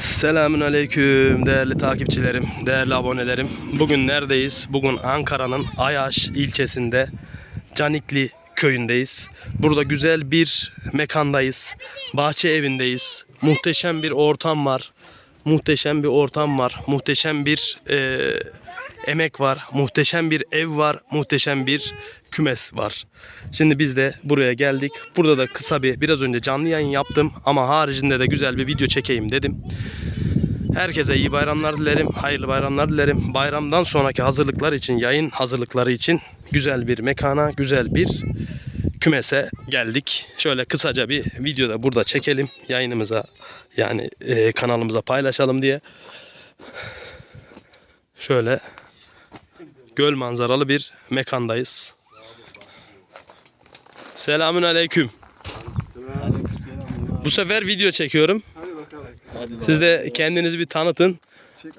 Selamün aleyküm değerli takipçilerim, değerli abonelerim. Bugün neredeyiz? Bugün Ankara'nın Ayaş ilçesinde Canikli köyündeyiz. Burada güzel bir mekandayız. Bahçe evindeyiz. Muhteşem bir ortam var. Muhteşem bir ortam var. Muhteşem bir eee, emek var. Muhteşem bir ev var. Muhteşem bir kümes var. Şimdi biz de buraya geldik. Burada da kısa bir biraz önce canlı yayın yaptım ama haricinde de güzel bir video çekeyim dedim. Herkese iyi bayramlar dilerim. Hayırlı bayramlar dilerim. Bayramdan sonraki hazırlıklar için, yayın hazırlıkları için güzel bir mekana, güzel bir kümese geldik. Şöyle kısaca bir videoda burada çekelim. Yayınımıza yani e, kanalımıza paylaşalım diye. Şöyle göl manzaralı bir mekandayız. Selamün aleyküm. Bu sefer video çekiyorum. Siz de kendinizi bir tanıtın.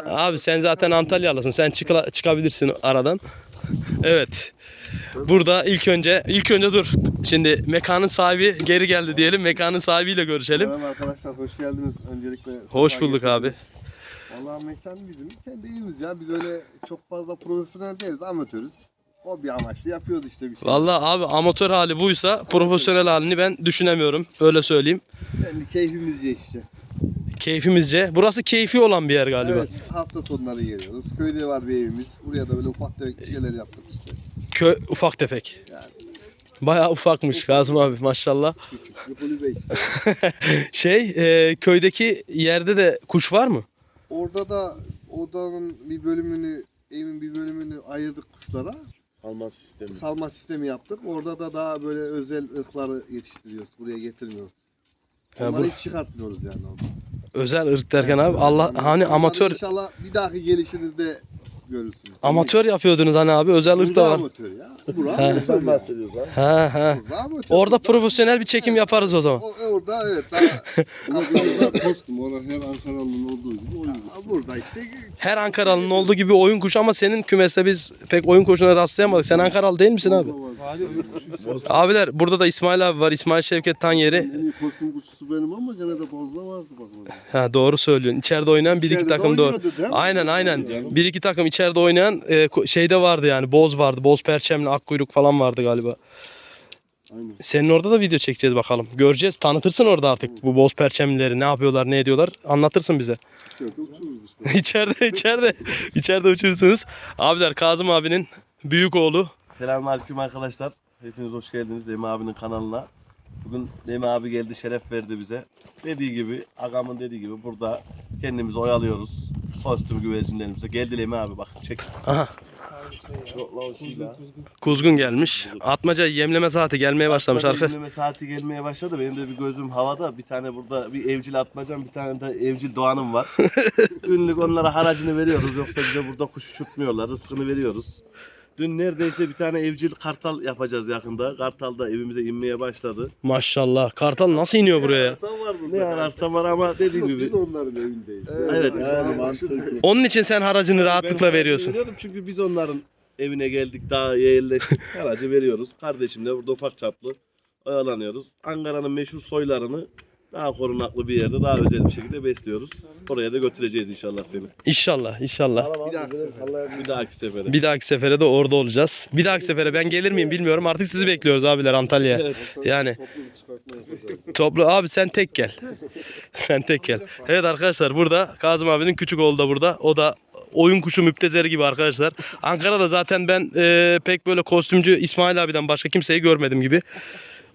Abi sen zaten Antalyalısın. Sen çıkla- çıkabilirsin aradan. Evet. Burada ilk önce ilk önce dur. Şimdi mekanın sahibi geri geldi diyelim. Mekanın sahibiyle görüşelim. Merhaba arkadaşlar hoş geldiniz. Öncelikle Hoş bulduk abi. Vallahi mekan bizim kendi evimiz ya. Biz öyle çok fazla profesyonel değiliz, amatörüz. Hobi amaçlı yapıyoruz işte bir şey. Vallahi abi amatör hali buysa profesyonel halini ben düşünemiyorum. Öyle söyleyeyim. Kendi keyfimizce işte. Keyfimizce. Burası keyfi olan bir yer galiba. Evet, hafta sonları geliyoruz. Köyde var bir evimiz. Buraya da böyle ufak tefek şeyler yaptık işte. Köy ufak tefek. Yani Bayağı ufakmış Kazım abi maşallah. küçük kulübe işte. Şey e, köydeki yerde de kuş var mı? Orada da odanın bir bölümünü, evin bir bölümünü ayırdık kuşlara. Salma sistemi. Salma sistemi yaptık. Orada da daha böyle özel ırkları yetiştiriyoruz. Buraya getirmiyoruz. Ya Onları bu- hiç çıkartmıyoruz yani orada. Özel ırk derken abi Allah Yani hani onları amatör İnşallah bir dahaki gelişinizde görürsünüz. amatör yapıyordunuz hani abi özel ırk da Burada var. amatör ya. Burada He. amatör Buradan ya. bahsediyoruz abi. Ha ha. Burada amatör. Orada profesyonel bir çekim yaparız o zaman. O, orada evet. Daha Burada kostum. Orada her Ankaralı'nın olduğu gibi oyun Burada işte Her Ankaralı'nın olduğu gibi oyun kuşu ama senin kümeste biz pek oyun kuşuna rastlayamadık. Sen Ankaralı değil misin abi? Abiler burada da İsmail abi var. İsmail Şevket Tanyeri. En kostüm kuşusu benim ama gene de fazla vardı bak. Ha doğru söylüyorsun. İçeride oynayan bir iki İçeride takım doğru. oynuyordu değil mi? Aynen aynen. Bir iki takım içeride oynayan e, şeyde vardı yani. Boz vardı. Boz perçemli akkuyruk falan vardı galiba. Aynen. Senin orada da video çekeceğiz bakalım. Göreceğiz. Tanıtırsın orada artık bu boz perçemlileri ne yapıyorlar, ne ediyorlar. Anlatırsın bize. İçeride uçururuz işte. içeride içeride içeride uçurursunuz. Abiler Kazım abinin büyük oğlu. Selamünaleyküm arkadaşlar. Hepiniz hoş geldiniz Demi abinin kanalına. Bugün Demi abi geldi şeref verdi bize. Dediği gibi, agamın dediği gibi burada kendimizi oyalıyoruz. Kostüm güvercinlerimize. Geldi Demi abi bak çek. Aha şey kuzgun gelmiş. Atmaca yemleme saati gelmeye başlamış Atmaca arkadaşlar. dinleme saati gelmeye başladı. Benim de bir gözüm havada. Bir tane burada bir evcil atmacam, bir tane de evcil doğanım var. Günlük onlara haracını veriyoruz. Yoksa bize burada kuş uçurtmuyorlar. Rızkını veriyoruz. Dün neredeyse bir tane evcil kartal yapacağız yakında. Kartal da evimize inmeye başladı. Maşallah. Kartal nasıl iniyor buraya ya? Sen var burada. Ne ararsa var ama dediğim gibi. Biz onların evindeyiz. Evet. Yani mantıklı. Onun için sen haracını rahatlıkla Ben veriyorsun. Veriyorum çünkü biz onların evine geldik daha yerleştik. Haracı veriyoruz. Kardeşim de burada ufak çaplı oyalanıyoruz. Ankara'nın meşhur soylarını daha korunaklı bir yerde daha özel bir şekilde besliyoruz. Oraya da götüreceğiz inşallah seni. İnşallah, inşallah. Bir dakika. Bir dahaki sefere. Bir dahaki sefere de orada olacağız. Bir dahaki sefere ben gelir miyim bilmiyorum. Artık sizi bekliyoruz abiler Antalya'ya. Evet. Yani toplu abi sen tek gel. sen tek gel. Evet arkadaşlar burada Kazım abinin küçük oğlu da burada. O da oyun kuşu müptezeri gibi arkadaşlar. Ankara'da zaten ben e, pek böyle kostümcü İsmail abiden başka kimseyi görmedim gibi.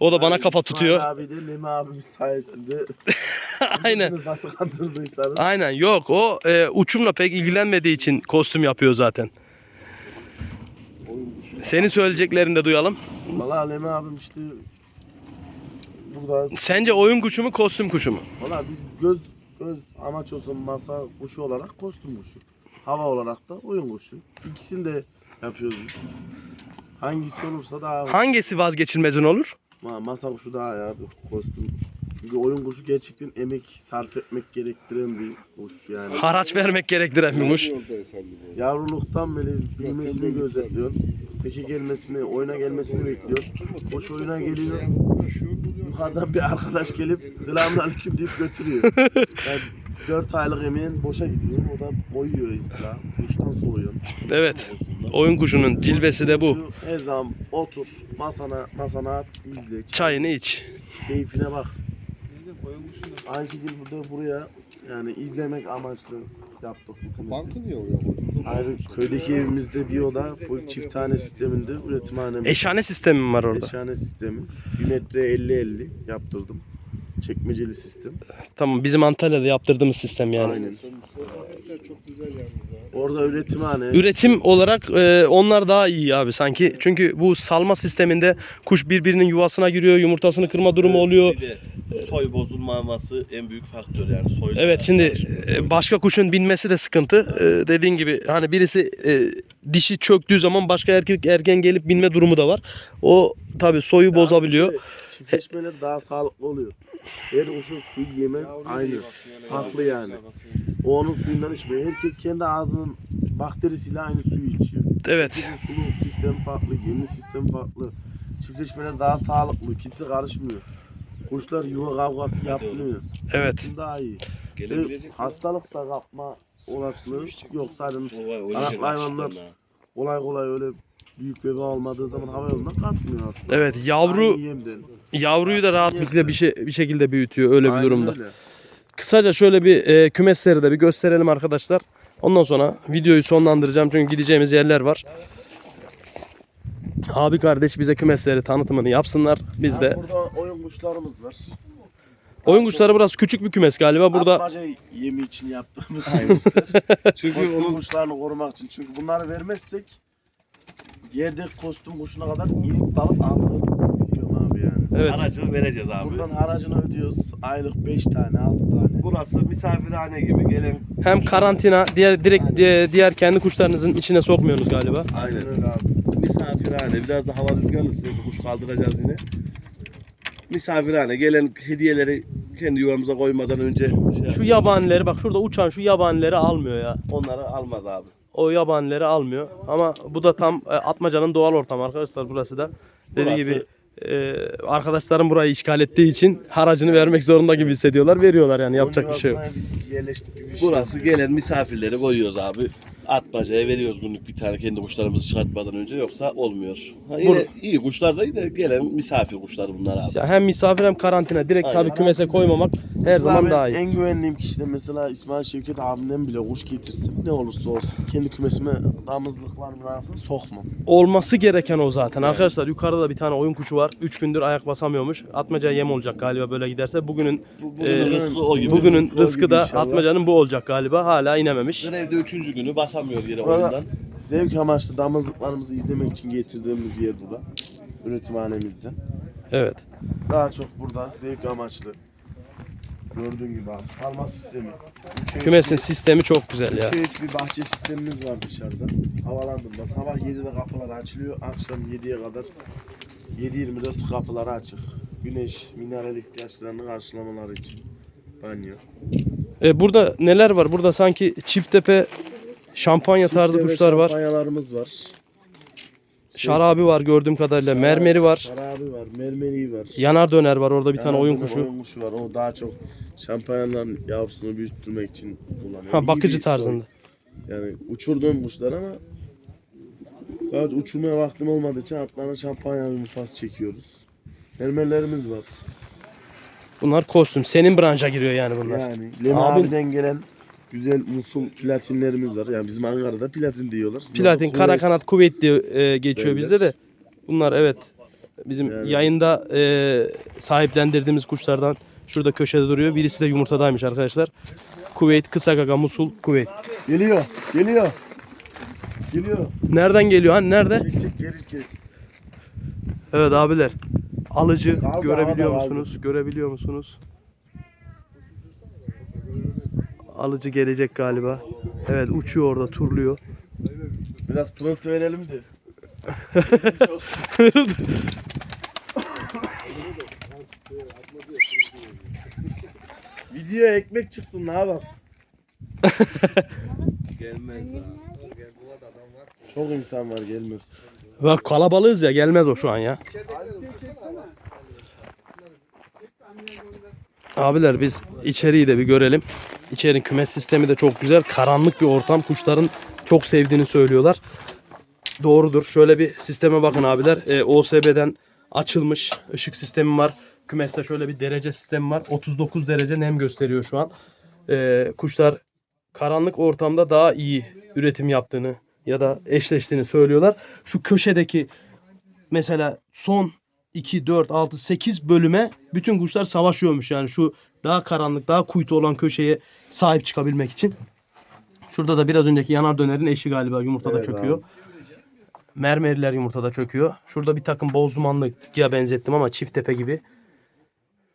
O da bana kafa tutuyor. Abi de Lemi abimiz sayesinde. Aynen. Nasıl kandırdıysanız. Aynen yok o e, uçumla pek ilgilenmediği için kostüm yapıyor zaten. Senin söyleyeceklerini de duyalım. Valla Lemi abim işte burada Sence oyun kuşu mu kostüm kuşu mu? Valla biz göz göz amaç olsun masa kuşu olarak kostüm kuşu. Hava olarak da oyun kuşu. İkisini de yapıyoruz biz. Hangisi olursa daha Hangisi vazgeçilmezin olur? Ma- masa kuşu daha ya bir kostüm. Çünkü oyun kuşu gerçekten emek sarf etmek gerektiren bir kuş yani. Haraç vermek gerektiren bir kuş. Yavruluktan beri büyümesini gözetliyorsun. Teki gelmesini, oyuna gelmesini bekliyor. Kuş oyuna geliyor. Yukarıdan bir arkadaş gelip selamünaleyküm deyip götürüyor. Yani 4 aylık emeğin boşa gidiyor. O da koyuyor insana. Kuştan soğuyor. Evet. Oyun kuşunun cilvesi de bu. Her zaman otur, masana, masana at, izle. Çayını iç. Keyfine bak. Aynı şekilde burada buraya yani izlemek amaçlı yaptık bu kümesi. Bankı niye oraya koydun? Ayrı köydeki evimizde bir oda full çift tane sisteminde üretimhanemiz. Eşhane sistemi mi var orada? Eşhane sistemi. 1 metre 50-50 yaptırdım. Çekmeceli sistem. Tamam bizim Antalya'da yaptırdığımız sistem yani. Aynen. Çok güzel yalnız Orada üretimhane. Üretim olarak e, onlar daha iyi abi sanki. Çünkü bu salma sisteminde kuş birbirinin yuvasına giriyor, yumurtasını kırma durumu oluyor. Bir de soy bozulmaması en büyük faktör yani. Soy Evet şimdi e, başka kuşun binmesi de sıkıntı. E, Dediğin gibi hani birisi e, dişi çöktüğü zaman başka erkek ergen gelip binme durumu da var. O tabi soyu bozabiliyor. Çiftleşmeler daha sağlıklı oluyor. Her kuşun suyu yeme aynı. Farklı yani. O onun suyundan içmiyor. Herkes kendi ağzının bakterisiyle aynı suyu içiyor. Evet. Herkesin sulu sistemi farklı, yemi sistemi farklı. Çiftleşmeler daha sağlıklı. Kimse karışmıyor. Kuşlar yuva kavgası yapmıyor. Evet. Daha iyi. Ve hastalık da kapma olasılığı yok. Sadece hayvanlar kolay kolay öyle büyük bebe olmadığı zaman hava yolundan katmıyor aslında. Evet yavru yavruyu da rahat bir bir şey bir şekilde büyütüyor öyle bir Aynen durumda. öyle. Kısaca şöyle bir e, kümesleri de bir gösterelim arkadaşlar. Ondan sonra videoyu sonlandıracağım çünkü gideceğimiz yerler var. Abi kardeş bize kümesleri tanıtımını yapsınlar. Biz de Burada oyun kuşlarımız var. oyun kuşları biraz küçük bir kümes galiba. Burada Atmaca yemi için yaptığımız çünkü onun kuşlarını korumak için. Çünkü bunları vermezsek yerde kostüm kuşuna kadar inip dalıp aldı. Biliyorum abi yani. evet Aracını vereceğiz abi. Buradan haracını ödüyoruz. Aylık 5 tane, 6 tane. Burası misafirhane gibi gelen. hem karantina diğer direkt diğer, diğer kendi kuşlarınızın içine sokmuyorsunuz galiba. Aynen öyle abi. Misafirhane. Biraz da hava rüzgarlı size kuş kaldıracağız yine. Misafirhane. Gelen hediyeleri kendi yuvamıza koymadan önce şey Şu yabanileri bak şurada uçan şu yabanileri almıyor ya. onları almaz abi. O yabanileri almıyor. Ama bu da tam e, Atmaca'nın doğal ortamı arkadaşlar burası da. Dediği Burası- gibi e, arkadaşlarım burayı işgal ettiği için haracını vermek zorunda gibi hissediyorlar. Veriyorlar yani yapacak bir şey yok. Biz yerleştik gibi bir şey. Burası gelen misafirleri koyuyoruz abi. Atmacaya veriyoruz günlük bir tane kendi kuşlarımızı çıkartmadan önce yoksa olmuyor. Ha, yine Bur- iyi kuşlar da iyi de gelen misafir kuşlar bunlar abi. Ya hem misafir hem karantina direkt Aynen. tabii kümese koymamak her zaman daha iyi. En güvendiğim kişi de mesela İsmail Şevket abimden bile kuş getirsin ne olursa olsun. Kendi kümesime damızlıklarımın arasına sokmam. Olması gereken o zaten. Arkadaşlar yukarıda da bir tane oyun kuşu var. 3 gündür ayak basamıyormuş. Atmaca'ya yem olacak galiba böyle giderse. Bugünün Bu, Ee, rızkı o gibi. bugünün Rızkı o gibi da inşallah. Atmaca'nın bu olacak galiba. Hala inememiş. Evde üçüncü günü basamıyor yere Burada- oyundan. Zevk amaçlı damızlıklarımızı izlemek için getirdiğimiz yer burada. Üretimhanemizde. Evet. Daha çok burada zevk amaçlı. Gördüğün gibi abi. Sarma sistemi. Üçe üç Kümesin sistemi çok güzel ya. Üçe üç bir bahçe sistemimiz var dışarıda. Havalandırma. Sabah 7'de kapılar açılıyor. Akşam 7'ye kadar 7-24 kapıları açık. Güneş, mineral ihtiyaçlarını karşılamaları için. Banyo. E, burada neler var? Burada sanki çifttepe şampanya tarzı Çift deve kuşlar var. Şampanyalarımız var. Şarabi var gördüğüm kadarıyla. Mermeri var. Şarabi var, mermeri var. Yanar döner var orada bir tane oyun kuşu. Oyun kuşu var. O daha çok şampanyaların yavrusunu büyütmek için kullanıyor. Ha İyi bakıcı bir tarzında. Yani uçurduğum kuşlar ama daha uçurmaya vaktim olmadığı için atlarına şampanya yumurtası çekiyoruz. Mermerlerimiz var. Bunlar kostüm. Senin branşa giriyor yani bunlar. Yani Lemi Abi- abiden gelen güzel musul platinlerimiz var. Yani bizim Ankara'da platin diyorlar. Sizin Platin, orada kara kuvvet. kanat, kuvvet diye e, geçiyor Derler. bizde de. Bunlar evet bizim Yani- yayında e, sahiplendirdiğimiz kuşlardan şurada köşede duruyor. Birisi de yumurtadaymış arkadaşlar. Kuveyt, kısa gaga, musul, kuveyt. Geliyor, geliyor. Geliyor. Nereden geliyor? Hani nerede? Çek çek geri. Evet abiler. Alıcı Kaldı, görebiliyor havada musunuz? Görebiliyor musunuz? Alıcı gelecek galiba. Evet uçuyor orada turluyor. Biraz pırıltı verelim de. Videoya ekmek çıksın ne yapalım? Gelmez Çok insan var gelmez. Bak kalabalığız ya gelmez o şu an ya. Abiler biz içeriği de bir görelim. İçerinin kümes sistemi de çok güzel. Karanlık bir ortam. Kuşların çok sevdiğini söylüyorlar. Doğrudur. Şöyle bir sisteme bakın abiler. E, OSB'den açılmış ışık sistemi var. Kümeste şöyle bir derece sistemi var. 39 derece nem gösteriyor şu an. E, kuşlar karanlık ortamda daha iyi üretim yaptığını ya da eşleştiğini söylüyorlar. Şu köşedeki mesela son 2, 4, 6, 8 bölüme bütün kuşlar savaşıyormuş. Yani şu daha karanlık, daha kuytu olan köşeye sahip çıkabilmek için. Şurada da biraz önceki yanar dönerin eşi galiba yumurtada Evet çöküyor. Mermeriler yumurtada çöküyor. Şurada bir takım boz dumanlıya benzettim ama çift tepe gibi.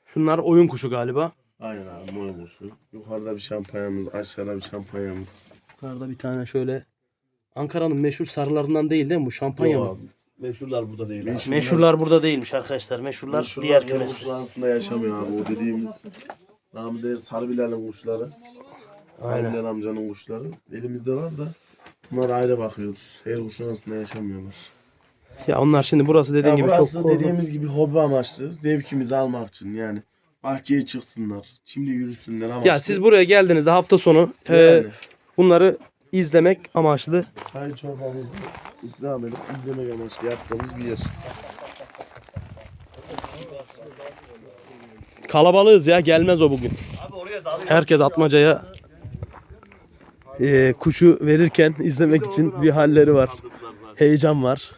Şunlar oyun kuşu galiba. Aynen abi mor kuşu. Yukarıda bir şampanyamız, aşağıda bir şampanyamız. Yukarıda bir tane şöyle Ankara'nın meşhur sarılarından değil değil mi bu şampanya Yok mı? abi. Meşhurlar burada değil. abi. Meşhur- Meşhurlar burada değilmiş arkadaşlar. Meşhurlar, Meşhurlar diğer diğer kümeste. kuşlar arasında yaşamıyor abi. O dediğimiz namı değer Sarbilal'in kuşları. Aynen. Sarbilal amcanın kuşları. Elimizde var da bunlar ayrı bakıyoruz. Her kuşun arasında yaşamıyorlar. Ya onlar şimdi burası dediğin Ya gibi burası çok dediğimiz gibi hobi amaçlı. Zevkimizi almak için yani. Bahçeye çıksınlar. Şimdi yürüsünler amaçlı. Ya siz buraya geldiğinizde hafta sonu e, bunları izlemek amaçlı. Çay çorbamızı ikram edip izlemek amaçlı yaptığımız bir yer. Kalabalığız ya gelmez o bugün. Abi oraya dalıyor. Herkes atmacaya e, kuşu verirken izlemek için bir halleri var. Heyecan var.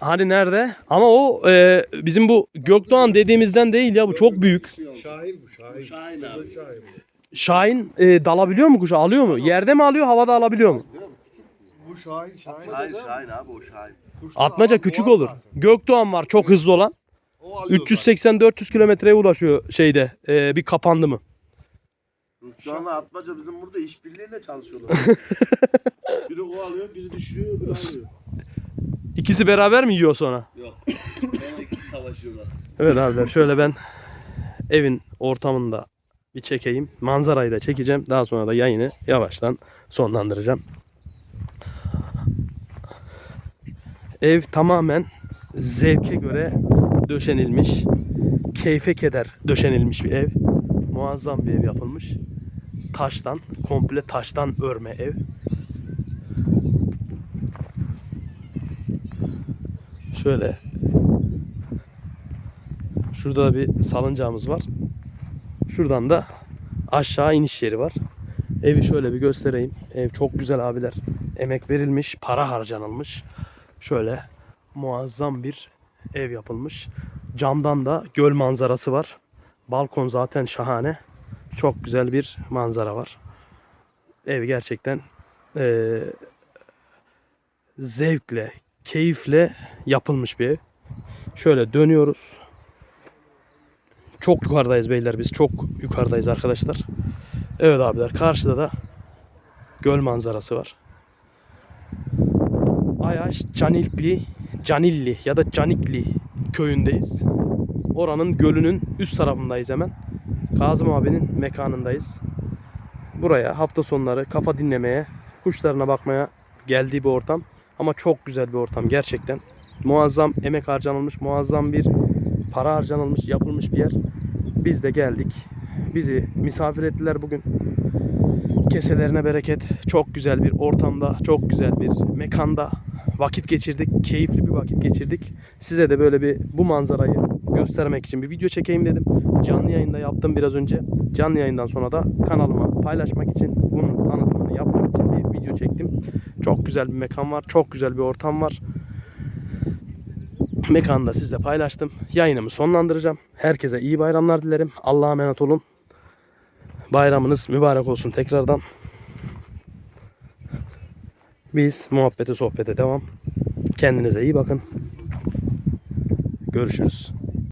Hani nerede? Ama o e, bizim bu Gökdoğan dediğimizden değil ya bu çok büyük. Şahin bu Şahin. Şahin abi. Şahin. E, dalabiliyor mu kuşu? Alıyor mu? Yerde mi alıyor, havada alabiliyor mu? Bu Şahin Şahin. Şahin Şahin abi o Şahin. Atmaca ama küçük olur. zaten. Gökdoğan var çok hızlı olan. O alıyor 380-400 kilometreye ulaşıyor şeyde. e, bir kapandı mı? Rütbanla Atmaca bizim burada işbirliğiyle çalışıyorlar. biri kovalıyor, biri düşürüyor, biri alıyor. İkisi beraber mi yiyor sonra? Yok. Sonra ikisi savaşıyorlar. Evet abiler şöyle ben evin ortamında bir çekeyim. Manzarayı da çekeceğim. Daha sonra da yayını yavaştan sonlandıracağım. Ev tamamen zevke göre döşenilmiş. Keyfe keder döşenilmiş bir ev. Muazzam bir ev yapılmış. Taştan, komple taştan örme ev. Şöyle Şurada da bir salıncağımız var. Şuradan da aşağı iniş yeri var. Evi şöyle bir göstereyim. Ev çok güzel abiler. Emek verilmiş, para harcanılmış. Şöyle muazzam bir ev yapılmış. Camdan da göl manzarası var. Balkon zaten şahane. Çok güzel bir manzara var. Ev gerçekten eee, zevkle, keyifle yapılmış bir ev. Şöyle dönüyoruz. Çok yukarıdayız beyler biz. Çok yukarıdayız arkadaşlar. Evet abiler karşıda da göl manzarası var. Ayaş Canilli, Canilli ya da Canikli köyündeyiz. Oranın gölünün üst tarafındayız hemen. Kazım abinin mekanındayız. Buraya hafta sonları kafa dinlemeye, kuşlarına bakmaya geldiği bir ortam. Ama çok güzel bir ortam gerçekten. Muazzam emek harcanılmış, muazzam bir para harcanılmış, yapılmış bir yer. Biz de geldik. Bizi misafir ettiler bugün. Keselerine bereket. Çok güzel bir ortamda, çok güzel bir mekanda vakit geçirdik. Keyifli bir vakit geçirdik. Size de böyle bir bu manzarayı göstermek için bir video çekeyim dedim. Canlı yayında yaptım biraz önce. Canlı yayından sonra da kanalıma paylaşmak için, bunun tanıtımını yapmak için bir video çektim. Çok güzel bir mekan var, çok güzel bir ortam var. Mekanı da sizle paylaştım. Yayınımı sonlandıracağım. Herkese iyi bayramlar dilerim. Allah'a emanet olun. Bayramınız mübarek olsun tekrardan. Biz muhabbete sohbete devam. Kendinize iyi bakın. Görüşürüz.